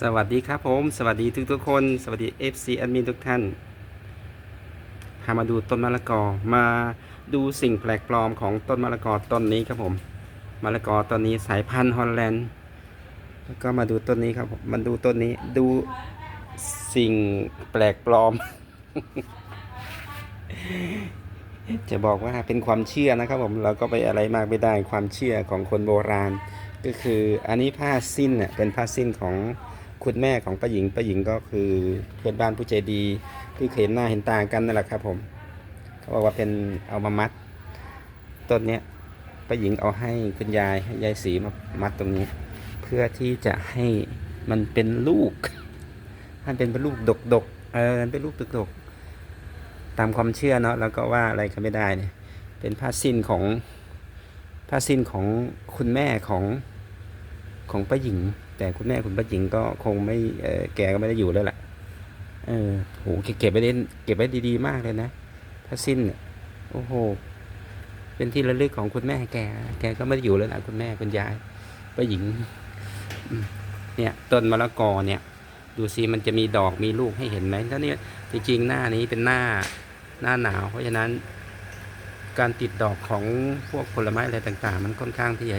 สวัสดีครับผม สวัสดีทุกทุกๆคน สวัสดี FC แอดมินทุกท่าน พามาดูต้นมะละกอ มาดูสิ่งแปลกปลอมของต้นมะละกอต้นนี้ครับผม มะละกอต้นนี้สายพันธุ์ฮอลแลนด์ แล้วก็มาดูต้นนี้ครับผมมาดูต้นนี้ ดูสิ่งแปลกปลอม จะบอกว่าเป็นความเชื่อนะครับผม เราก็ไปอะไรมากไม่ได้ ความเชื่อของคนโบราณ ก็คืออันนี้ผ้าสิ้นเน่ยเป็นผ้าสิ้นของ คุณแม่ของป้าหญิงป้าหญิงก็คือเพื่อนบ้านผู้ใจดีที่เคยเห็นหน้าเห็นตากันนั่นแหละครับผมเขาบอกว่าเป็นเอามามัดต้นเนี้ยป้าหญิงเอาให้คุณยายให้ยายสีมามัดตรงนี้ เพื่อที่จะให้มันเป็นลูกให้เป็นเป็นลูกดกดกเออมันเป็นลูกดกดกตามความเชื่อเนาะแล้วก็ว่าอะไรก็ไม่ได้เนี่ย เป็นผ้าสิ้นของผ้าสิ้นของคุณแม่ของของป้าหญิง แต่คุณแม่คุณป้าหญิงก็คงไม่แกก็ไม่ได้อยู่แล้วแหละเออโหเก็บไว้ได้เก็บไว้ดีๆมากเลยนะผ้าสิ้นโอ้โห เป็นที่ระลึกของคุณแม่แก แกก็ไม่ได้อยู่แล้วนะคุณแม่คุณยายป้าหญิง เนี่ยต้นมะละกอเนี่ย ดูสิมันจะมีดอกมีลูกให้เห็นไหมแล้วเนี่ยจริงๆหน้านี้เป็นหน้าหน้าหนาว เพราะฉะนั้น การติดดอกของพวกผลไม้อะไรต่าง ๆ มันค่อนข้างที่จะ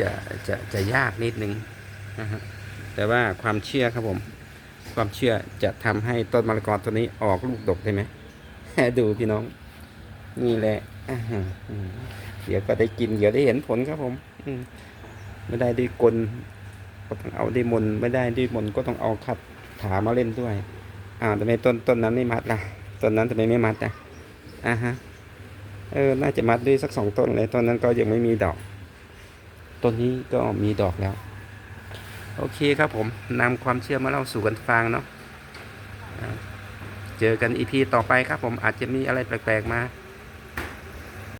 จะจะจะยากนิดนึง นะฮะแต่ว่าความเชื่อครับผม ความเชื่อจะทำให้ต้นมะละกอตัวนี้ออกลูกดกได้ไหมดูพี่น้อง นี่แหละเดี๋ยวก็ได้กินเดี๋ยวได้เห็นผลครับผม อืไม่ได้ด้วยกลก็ต้องเอาด้วยมนไม่ได้ด้วยมนก็ต้องเอาคัดถามาเล่นด้วยอ่าวทำไมต้นต้นนั้นไม่มัดล่ะต้นนั้นทำไมไม่มัดอะอ่าฮะเออ น่าจะมัดด้วยสักสองต้นเลยต้นนั้นก็ยังไม่มีดอก ต้นนี้ก็มีดอกแล้ว โอเคครับผมนำความเชื่อมาเล่าสู่กันฟังเนาะเจอกันอีพีต่อไปครับผมอาจจะมีอะไรแปลกๆมา